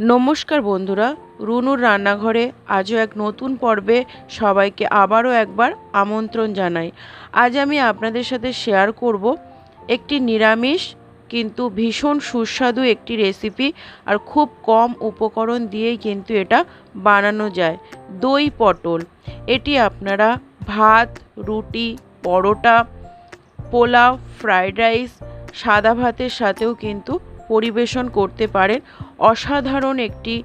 নমস্কার বন্ধুরা, রুনুর রান্নাঘরে আজও এক নতুন পর্বে সবাইকে আবারও একবার আমন্ত্রণ জানাই। আজ আমি আপনাদের সাথে শেয়ার করব একটি নিরামিষ কিন্তু ভীষণ সুস্বাদু একটি রেসিপি আর খুব কম উপকরণ দিয়েই কিন্তু এটা বানানো যায়। দই পটল, এটি আপনারা ভাত, রুটি, পরোটা, পোলাও ফ্রাইড রাইস সাদা ভাতের সাথেও কিন্তু পরিবেশন করতে পারেন। অসাধারণ একটি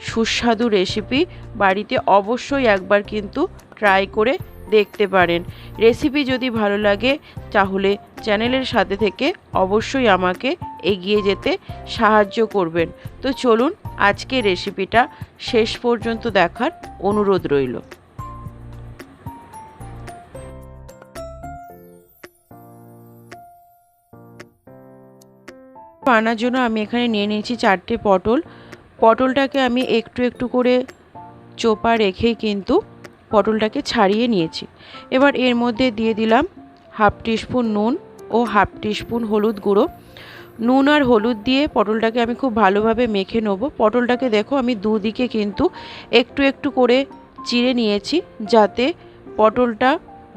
সুস্বাদু রেসিপি বাড়িতে অবশ্যই একবার কিন্তু ট্রাই করে দেখতে পারেন। রেসিপি যদি ভালো লাগে, তাহলে চ্যানেলের সাথে থেকে অবশ্যই আমাকে এগিয়ে যেতে সাহায্য করবেন। তো চলুন আজকে রেসিপিটা শেষ পর্যন্ত দেখার অনুরোধ রইল। আনার জন্য আমি এখানে নিয়ে নিয়েছি চারটে পটল। পটলটাকে আমি একটু একটু করে চোপা রেখেই কিন্তু পটলটাকে ছাড়িয়ে নিয়েছি। এবার এর মধ্যে দিয়ে দিলাম হাফ টিস্পুন নুন ও হাফ টিস্পুন হলুদ গুঁড়ো। নুন আর হলুদ দিয়ে পটলটাকে আমি খুব ভালোভাবে মেখে নেব। পটলটাকে দেখো আমি দুদিকে কিন্তু একটু একটু করে চিড়ে নিয়েছি, যাতে পটলটা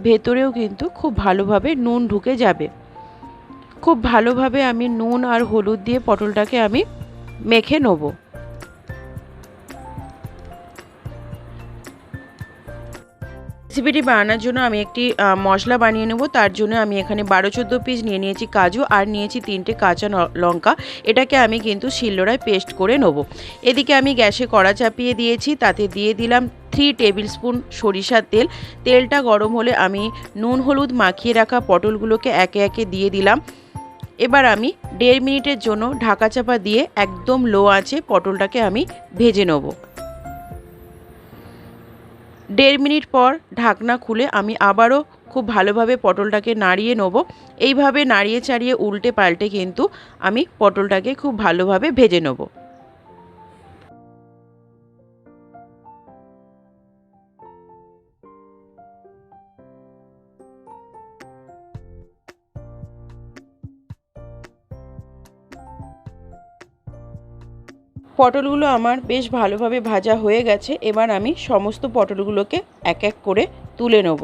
ভেতরেও কিন্তু খুব ভালোভাবে নুন ঢুকে যাবে। খুব ভালোভাবে আমি নুন আর হলুদ দিয়ে পটলটাকে আমি মেখে নেব। রেসিপিটি বানানোর জন্য আমি একটি মশলা বানিয়ে নেব। তার জন্য আমি এখানে বারো চোদ্দ পিস নিয়ে নিয়েছি কাজু আর নিয়েছি তিনটে কাঁচা লঙ্কা। এটাকে আমি কিন্তু শিলনোড়ায় পেস্ট করে নেব। এদিকে আমি গ্যাসে কড়া চাপিয়ে দিয়েছি। তাতে দিয়ে দিলাম থ্রি টেবিল স্পুন সরিষার তেল। তেলটা গরম হলে আমি নুন হলুদ মাখিয়ে রাখা পটলগুলোকে একে একে দিয়ে দিলাম। এবার আমি দেড় মিনিটের জন্য ঢাকা চাপা দিয়ে একদম লো আছে পটলটাকে আমি ভেজে নেব। দেড় মিনিট পর ঢাকনা খুলে আমি আবারও খুব ভালোভাবে পটলটাকে নাড়িয়ে নেব। এইভাবে নাড়িয়ে চাড়িয়ে উল্টে পাল্টে কিন্তু আমি পটলটাকে খুব ভালোভাবে ভেজে নেব। পটলগুলো আমার বেশ ভালোভাবে ভাজা হয়ে গেছে, এবার আমি সমস্ত পটলগুলোকে এক এক করে তুলে নেব।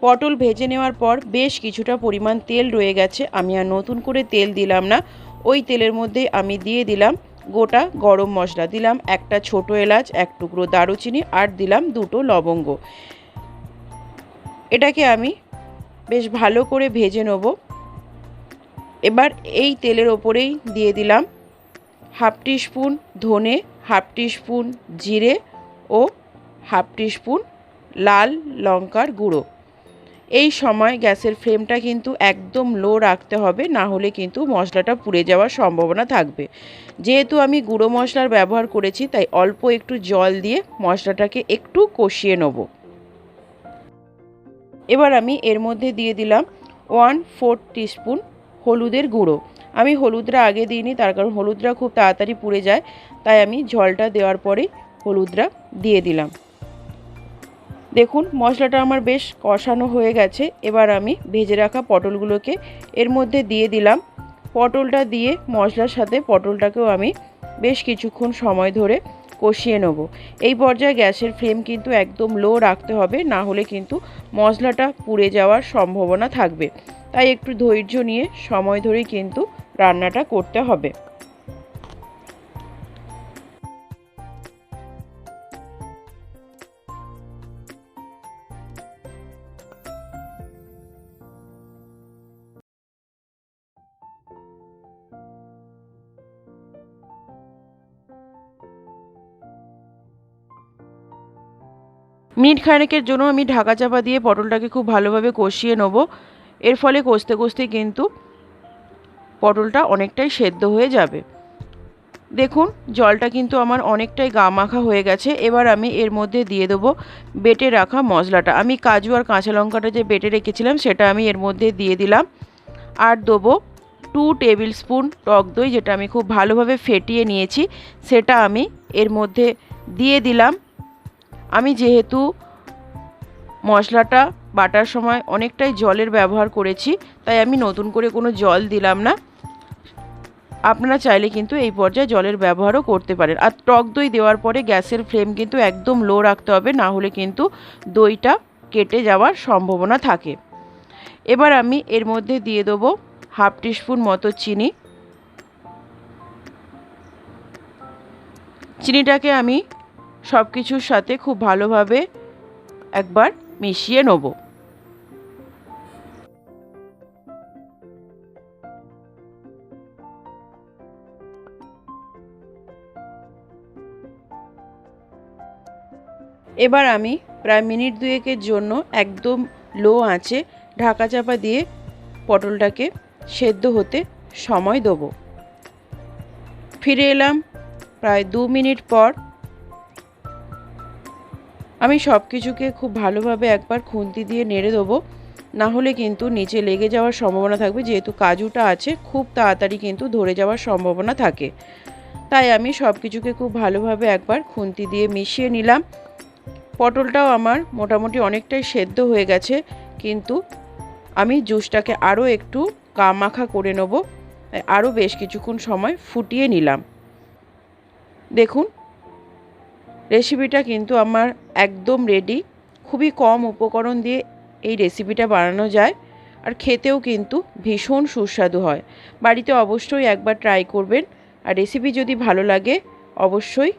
পটল ভেজে নেওয়ার পর বেশ কিছুটা পরিমাণ তেল রয়ে গেছে, আমি আর নতুন করে তেল দিলাম না। ওই তেলের মধ্যে আমি দিয়ে দিলাম গোটা গরম মশলা, দিলাম একটা ছোট এলাচ, এক টুকরো দারুচিনি আর দিলাম দুটো লবঙ্গ। এটাকে আমি বেশ ভালো করে ভেজে নেব। এবার এই তেলের ওপরেই দিয়ে দিলাম হাফ স্পুন ধনে, হাফ স্পুন জিরে ও হাফ স্পুন লাল লঙ্কার গুঁড়ো। এই সময় গ্যাসের ফ্লেমটা কিন্তু একদম লো রাখতে হবে, না হলে কিন্তু মশলাটা পুড়ে যাওয়ার সম্ভাবনা থাকবে। যেহেতু আমি গুঁড়ো মশলার ব্যবহার করেছি, তাই অল্প একটু জল দিয়ে মশলাটাকে একটু কষিয়ে নেব। এবার আমি এর মধ্যে দিয়ে দিলাম ওয়ান ফোর টিস্পুন হলুদের গুঁড়ো। আমি হলুদরা আগে দিইনি, তার কারণ হলুদরা খুব তাড়াতাড়ি পুড়ে যায়, তাই আমি জলটা দেওয়ার পরেই হলুদরা দিয়ে দিলাম। দেখুন, মশলাটা আমার বেশ কষানো হয়ে গেছে, এবার আমি ভেজে রাখা পটলগুলোকে এর মধ্যে দিয়ে দিলাম। পটলটা দিয়ে মশলার সাথে পটলটাকেও আমি বেশ কিছুক্ষণ সময় ধরে কষিয়ে নেব। এই পর্যায়ে গ্যাসের ফ্লেম কিন্তু একদম লো রাখতে হবে, না হলে কিন্তু মশলাটা পুড়ে যাওয়ার সম্ভাবনা থাকবে। তাই একটু ধৈর্য নিয়ে সময় ধরেই কিন্তু রান্নাটা করতে হবে। মিনিট খানেকের জন্য আমি ঢাকা চাপা দিয়ে পটলটাকে খুব ভালোভাবে কষিয়ে নেব। এর ফলে কষতে কষতে কিন্তু পটলটা অনেকটাই সেদ্ধ হয়ে যাবে। দেখুন, জলটা কিন্তু আমার অনেকটাই গা মাখা হয়ে গেছে। এবার আমি এর মধ্যে দিয়ে দেবো বেটে রাখা মশলাটা। আমি কাজু আর কাঁচা লঙ্কাটা যে বেটে রেখেছিলাম, সেটা আমি এর মধ্যে দিয়ে দিলাম। আর দেবো টু টেবিল স্পুন টক দই, যেটা আমি খুব ভালোভাবে ফেটিয়ে নিয়েছি। সেটা আমি এর মধ্যে দিয়ে দিলাম। আমি যেহেতু মশলাটা বাটার সময় অনেকটাই জলের ব্যবহার করেছি, তাই আমি নতুন করে কোনো জল দিলাম না। আপনারা চাইলে কিন্তু এই পর্যায়ে জলের ব্যবহারও করতে পারেন। আর টক দই দেওয়ার পরে গ্যাসের ফ্লেম কিন্তু একদম লো রাখতে হবে, না হলে কিন্তু দইটা কেটে যাওয়ার সম্ভাবনা থাকে। এবার আমি এর মধ্যে দিয়ে দেবো হাফ টিস্পুন মতো চিনি। চিনিটাকে আমি সব কিছুর সাথে খুব ভালোভাবে একবার মিশিয়ে নেব। এবার আমি প্রায় মিনিট দুয়েকের জন্য একদম লো আঁচে ঢাকা চাপা দিয়ে পটলটাকে সেদ্ধ হতে সময় দেবো। ফিরে এলাম প্রায় দু মিনিট পর আমি সব কিছুকে খুব ভালোভাবে একবার খুন্তি দিয়ে নেড়ে দেবো। না হলে কিন্তু নিচে লেগে যাওয়ার সম্ভাবনা থাকবে। যেহেতু কাজুটা আছে, খুব তাড়াতাড়ি কিন্তু ধরে যাওয়ার সম্ভাবনা থাকে। তাই আমি সব কিছুকে খুব ভালোভাবে একবার খুন্তি দিয়ে মিশিয়ে নিলাম। পটলটাও আমার মোটামুটি অনেকটাই সেদ্ধ হয়ে গেছে, কিন্তু আমি জুসটাকে আরও একটু কামাখা করে নেব। আরও বেশ কিছুক্ষণ সময় ফুটিয়ে নিলাম। দেখুন রেসিপিটা কিন্তু আমার একদম রেডি খুবই কম উপকরণ দিয়ে এই রেসিপিটা বানানো যায় আর খেতেও কিন্তু ভীষণ সুস্বাদু হয়। বাড়িতে অবশ্যই একবার ট্রাই করবেন। আর রেসিপি যদি ভালো লাগে, অবশ্যই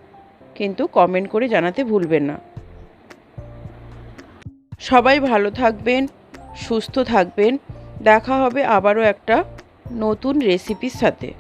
কিন্তু কমেন্ট করে জানাতে ভুলবেন না। সবাই ভালো থাকবেন, সুস্থ থাকবেন। দেখা হবে আবারও একটা নতুন রেসিপির সাথে।